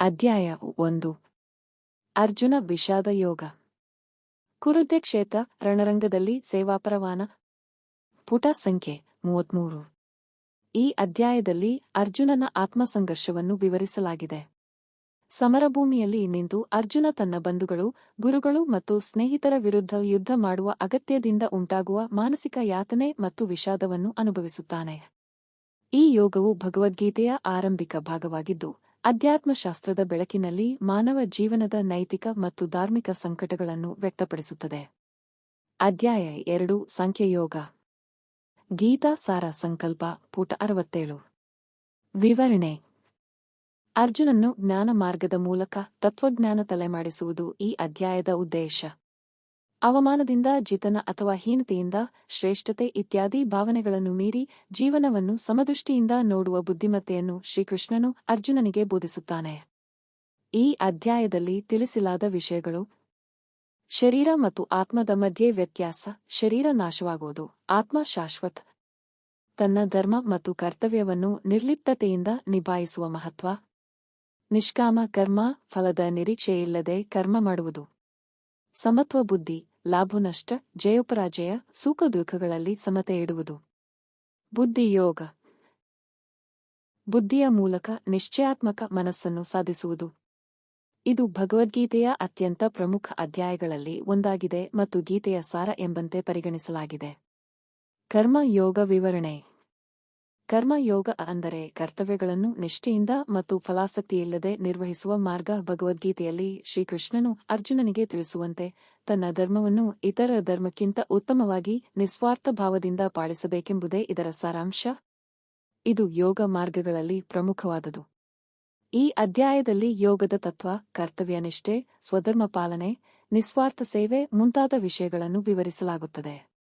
ಅಧ್ಯಾಯ ಒಂದು. ಅರ್ಜುನ ವಿಷಾದ ಯೋಗ. ಕುರುದ್ಯ ಕ್ಷೇತ್ರ ರಣರಂಗದಲ್ಲಿ ಸೇವಾಪರವಾನ. ಪುಟ ಸಂಖ್ಯೆ ಮೂವತ್ಮೂರು. ಈ ಅಧ್ಯಾಯದಲ್ಲಿ ಅರ್ಜುನನ ಆತ್ಮಸಂಘರ್ಷವನ್ನು ವಿವರಿಸಲಾಗಿದೆ. ಸಮರಭೂಮಿಯಲ್ಲಿ ನಿಂತು ಅರ್ಜುನ ತನ್ನ ಬಂಧುಗಳು, ಗುರುಗಳು ಮತ್ತು ಸ್ನೇಹಿತರ ವಿರುದ್ಧ ಯುದ್ಧ ಮಾಡುವ ಅಗತ್ಯದಿಂದ ಉಂಟಾಗುವ ಮಾನಸಿಕ ಯಾತನೆ ಮತ್ತು ವಿಷಾದವನ್ನು ಅನುಭವಿಸುತ್ತಾನೆ. ಈ ಯೋಗವು ಭಗವದ್ಗೀತೆಯ ಆರಂಭಿಕ ಭಾಗವಾಗಿದ್ದು, ಅಧ್ಯಾತ್ಮಶಾಸ್ತ್ರದ ಬೆಳಕಿನಲ್ಲಿ ಮಾನವ ಜೀವನದ ನೈತಿಕ ಮತ್ತು ಧಾರ್ಮಿಕ ಸಂಕಟಗಳನ್ನು ವ್ಯಕ್ತಪಡಿಸುತ್ತದೆ. ಅಧ್ಯಾಯ ಎರಡು, ಸಂಖ್ಯೆಯೋಗ. ಗೀತಾ ಸಾರ ಸಂಕಲ್ಪ, ಪುಟ ಅರವತ್ತೇಳು. ವಿವರಣೆ. ಅರ್ಜುನನ್ನು ಜ್ಞಾನ ಮಾರ್ಗದ ಮೂಲಕ ತತ್ವಜ್ಞಾನ ತಲೆಮಾಡಿಸುವುದು ಈ ಅಧ್ಯಾಯದ ಉದ್ದೇಶ. ಅವಮಾನದಿಂದ, ಜಿತನ ಅಥವಾ ಹೀನತೆಯಿಂದ, ಶ್ರೇಷ್ಠತೆ ಇತ್ಯಾದಿ ಭಾವನೆಗಳನ್ನು ಮೀರಿ ಜೀವನವನ್ನು ಸಮದೃಷ್ಟಿಯಿಂದ ನೋಡುವ ಬುದ್ಧಿಮತ್ತೆಯನ್ನು ಶ್ರೀಕೃಷ್ಣನು ಅರ್ಜುನನಿಗೆ ಬೋಧಿಸುತ್ತಾನೆ. ಈ ಅಧ್ಯಾಯದಲ್ಲಿ ತಿಳಿಸಲಾದ ವಿಷಯಗಳು. ಶರೀರ ಮತ್ತು ಆತ್ಮದ ಮಧ್ಯೆ ವ್ಯತ್ಯಾಸ, ಶರೀರ ನಾಶವಾಗುವುದು ಆತ್ಮ ಶಾಶ್ವತ. ತನ್ನ ಧರ್ಮ ಮತ್ತು ಕರ್ತವ್ಯವನ್ನು ನಿರ್ಲಿಪ್ತತೆಯಿಂದ ನಿಭಾಯಿಸುವ ಮಹತ್ವ. ನಿಷ್ಕಾಮ ಕರ್ಮ, ಫಲದ ನಿರೀಕ್ಷೆಯಿಲ್ಲದೆ ಕರ್ಮ ಮಾಡುವುದು. ಸಮತ್ವ ಬುದ್ಧಿ ಲಾಭನಷ್ಟ ಜಯೋಪರಾಜಯ, ಸುಖ ದುಃಖಗಳಲ್ಲಿ ಸಮತೆ ಇಡುವುದು. ಬುದ್ಧಿಯೋಗ ಬುದ್ಧಿಯ ಮೂಲಕ ನಿಶ್ಚಯಾತ್ಮಕ ಮನಸ್ಸನ್ನು ಸಾಧಿಸುವುದು. ಇದು ಭಗವದ್ಗೀತೆಯ ಅತ್ಯಂತ ಪ್ರಮುಖ ಅಧ್ಯಾಯಗಳಲ್ಲಿ ಒಂದಾಗಿದೆ ಮತ್ತು ಗೀತೆಯ ಸಾರ ಎಂಬಂತೆ ಪರಿಗಣಿಸಲಾಗಿದೆ. ಕರ್ಮ ಯೋಗ ವಿವರಣೆ. ಕರ್ಮಯೋಗ ಅಂದರೆ ಕರ್ತವ್ಯಗಳನ್ನು ನಿಷ್ಠೆಯಿಂದ ಮತ್ತು ಫಲಾಸಕ್ತಿಯಿಲ್ಲದೆ ನಿರ್ವಹಿಸುವ ಮಾರ್ಗ ಭಗವದ್ಗೀತೆಯಲ್ಲಿ ಶ್ರೀಕೃಷ್ಣನು ಅರ್ಜುನನಿಗೆ ತಿಳಿಸುವಂತೆ ತನ್ನ ಧರ್ಮವನ್ನು ಇತರ ಧರ್ಮಕ್ಕಿಂತ ಉತ್ತಮವಾಗಿ ನಿಸ್ವಾರ್ಥ ಭಾವದಿಂದ ಪಾಲಿಸಬೇಕೆಂಬುದೇ ಇದರ ಸಾರಾಂಶ. ಇದು ಯೋಗ ಮಾರ್ಗಗಳಲ್ಲಿ ಪ್ರಮುಖವಾದುದು. ಈ ಅಧ್ಯಾಯದಲ್ಲಿ ಯೋಗದ ತತ್ವ ಕರ್ತವ್ಯನಿಷ್ಠೆ ಸ್ವಧರ್ಮ ಪಾಲನೆ, ನಿಸ್ವಾರ್ಥ ಸೇವೆ ಮುಂತಾದ ವಿಷಯಗಳನ್ನು ವಿವರಿಸಲಾಗುತ್ತದೆ.